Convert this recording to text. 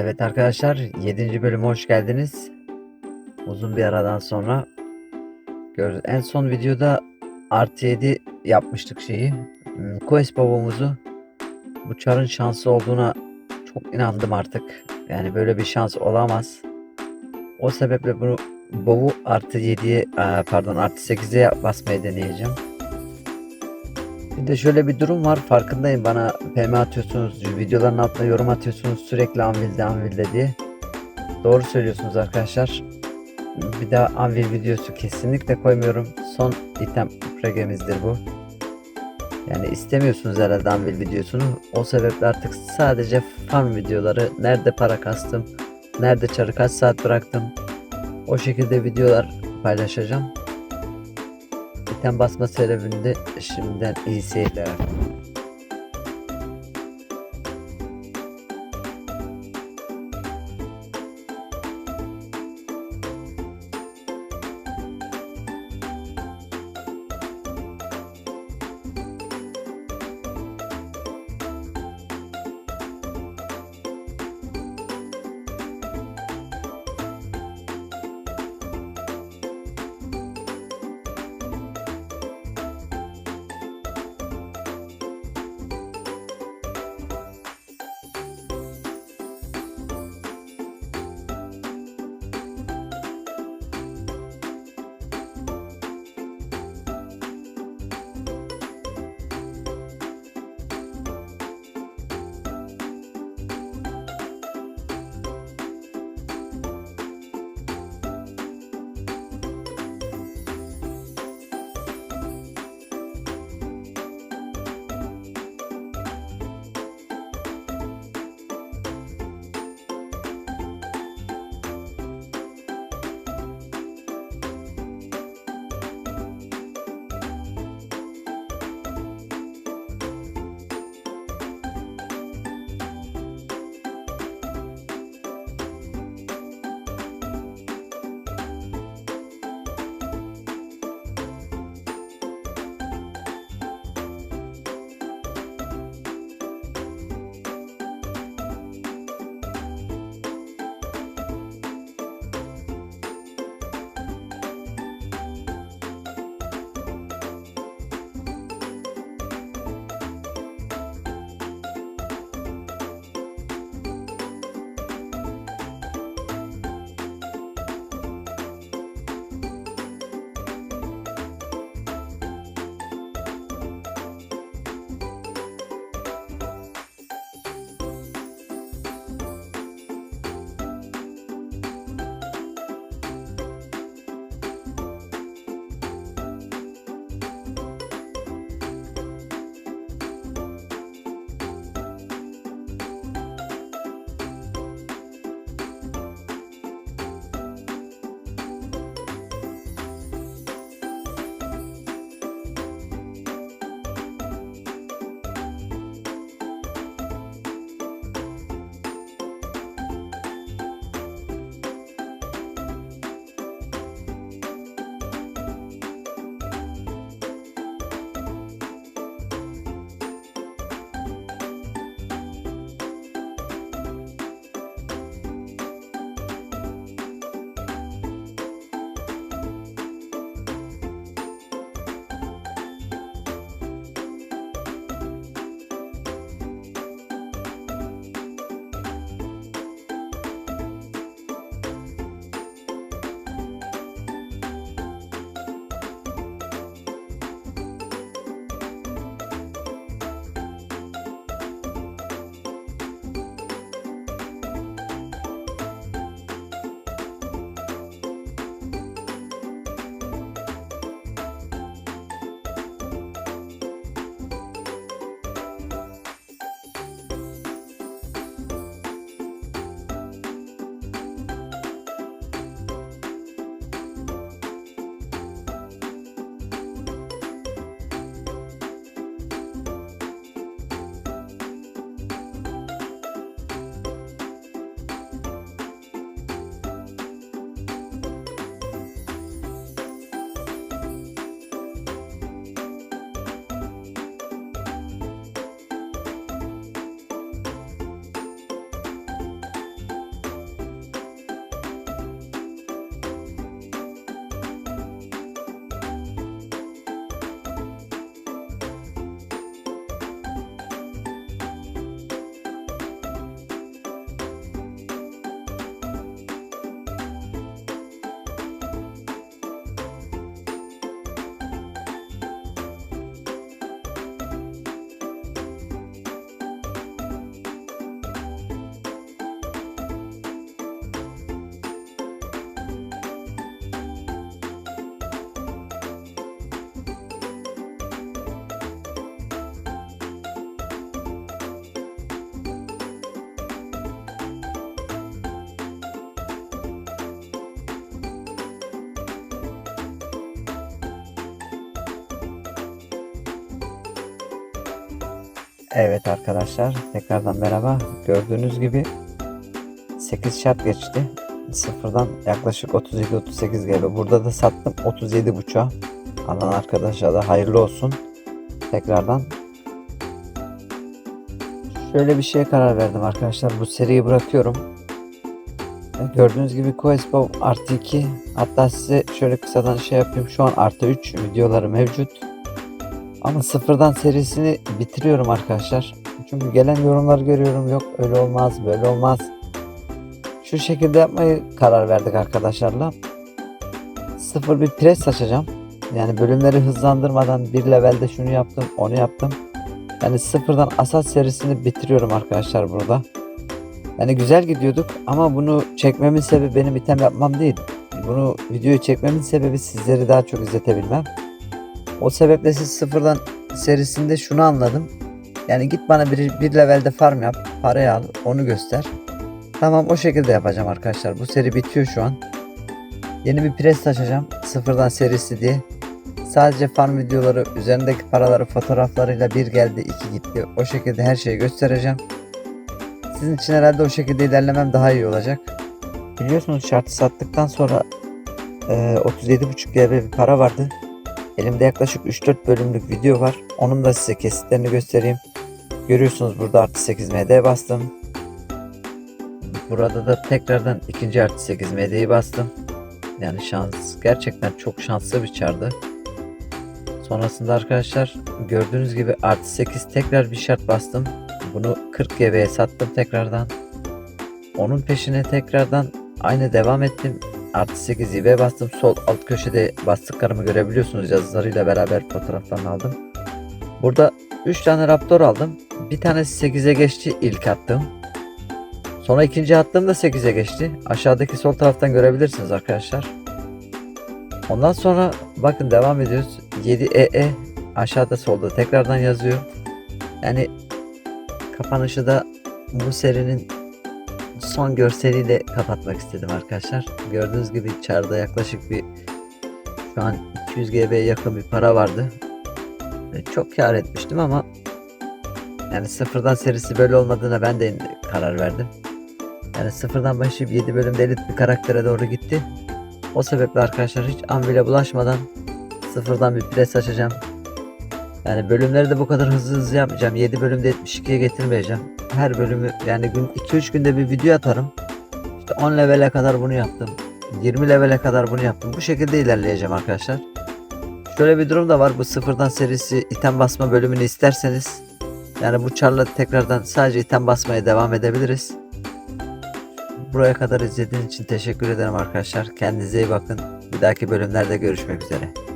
Evet arkadaşlar 7. bölüme hoş geldiniz. Uzun bir aradan sonra gördük. En son videoda artı 7 yapmıştık şeyi. Hmm, Quest babamızı bu çarın şansı olduğuna çok inandım artık. Yani böyle bir şans olamaz. O sebeple bunu Bovu artı 7'ye aa, pardon artı 8'e basmayı deneyeceğim. Bir de şöyle bir durum var farkındayım bana PM atıyorsunuz videoların altına yorum atıyorsunuz sürekli Anvil'de Anvil'de diye. Doğru söylüyorsunuz arkadaşlar. Bir daha Anvil videosu kesinlikle koymuyorum. Son item pregemizdir bu. Yani istemiyorsunuz herhalde Anvil videosunu. O sebeple artık sadece farm videoları nerede para kastım, nerede çarı kaç saat bıraktım. O şekilde videolar paylaşacağım. İtem basma sebebinde şimdiden iyi seyirler. Evet arkadaşlar tekrardan merhaba. Gördüğünüz gibi 8 şart geçti. Sıfırdan yaklaşık 37-38 GB. Burada da sattım 37 buçuğa. Alan arkadaşa da hayırlı olsun. Tekrardan. Şöyle bir şeye karar verdim arkadaşlar. Bu seriyi bırakıyorum. Gördüğünüz gibi Questbow artı 2 hatta size şöyle kısadan şey yapayım. Şu an artı 3 videoları mevcut. Ama sıfırdan serisini bitiriyorum arkadaşlar. Çünkü gelen yorumlar görüyorum. Yok öyle olmaz böyle olmaz. Şu şekilde yapmayı karar verdik arkadaşlarla. Sıfır bir pres açacağım. Yani bölümleri hızlandırmadan bir levelde şunu yaptım onu yaptım. Yani sıfırdan asas serisini bitiriyorum arkadaşlar burada. Yani güzel gidiyorduk ama bunu çekmemin sebebi benim item yapmam değil. Bunu videoyu çekmemin sebebi sizleri daha çok izletebilmem. O sebeple siz sıfırdan serisinde şunu anladım. Yani git bana bir, bir levelde farm yap. Parayı al. Onu göster. Tamam o şekilde yapacağım arkadaşlar. Bu seri bitiyor şu an. Yeni bir pres açacağım. Sıfırdan serisi diye. Sadece farm videoları üzerindeki paraları fotoğraflarıyla bir geldi iki gitti. O şekilde her şeyi göstereceğim. Sizin için herhalde o şekilde ilerlemem daha iyi olacak. Biliyorsunuz şartı sattıktan sonra e, 37.5 GB bir para vardı. Elimde yaklaşık 3-4 bölümlük video var. Onun da size kesitlerini göstereyim. Görüyorsunuz burada artı 8 MD bastım. Burada da tekrardan ikinci artı 8 MD'yi bastım. Yani şans gerçekten çok şanslı bir çardı. Sonrasında arkadaşlar gördüğünüz gibi artı 8 tekrar bir şart bastım. Bunu 40 GB'ye sattım tekrardan. Onun peşine tekrardan aynı devam ettim. Artı 8 IB bastım. Sol alt köşede bastıklarımı görebiliyorsunuz. Yazılarıyla beraber fotoğraflarını aldım. Burada 3 tane Raptor aldım. Bir tanesi 8'e geçti ilk attığım. Sonra ikinci attığım da 8'e geçti. Aşağıdaki sol taraftan görebilirsiniz arkadaşlar. Ondan sonra bakın devam ediyoruz. 7EE aşağıda solda tekrardan yazıyor. Yani kapanışı da bu serinin son görseliyle kapatmak istedim arkadaşlar. Gördüğünüz gibi çarda yaklaşık bir şu an 200 GB'ye yakın bir para vardı. Çok kar etmiştim ama yani sıfırdan serisi böyle olmadığına ben de karar verdim. Yani sıfırdan başlayıp 7 bölümde elit bir karaktere doğru gitti. O sebeple arkadaşlar hiç an bile bulaşmadan sıfırdan bir pres açacağım. Yani bölümleri de bu kadar hızlı hızlı yapmayacağım. 7 bölümde 72'ye getirmeyeceğim. Her bölümü yani gün 2-3 günde bir video atarım. İşte 10 levele kadar bunu yaptım. 20 levele kadar bunu yaptım. Bu şekilde ilerleyeceğim arkadaşlar. Şöyle bir durum da var. Bu sıfırdan serisi item basma bölümünü isterseniz yani bu çarla tekrardan sadece item basmaya devam edebiliriz. Buraya kadar izlediğiniz için teşekkür ederim arkadaşlar. Kendinize iyi bakın. Bir dahaki bölümlerde görüşmek üzere.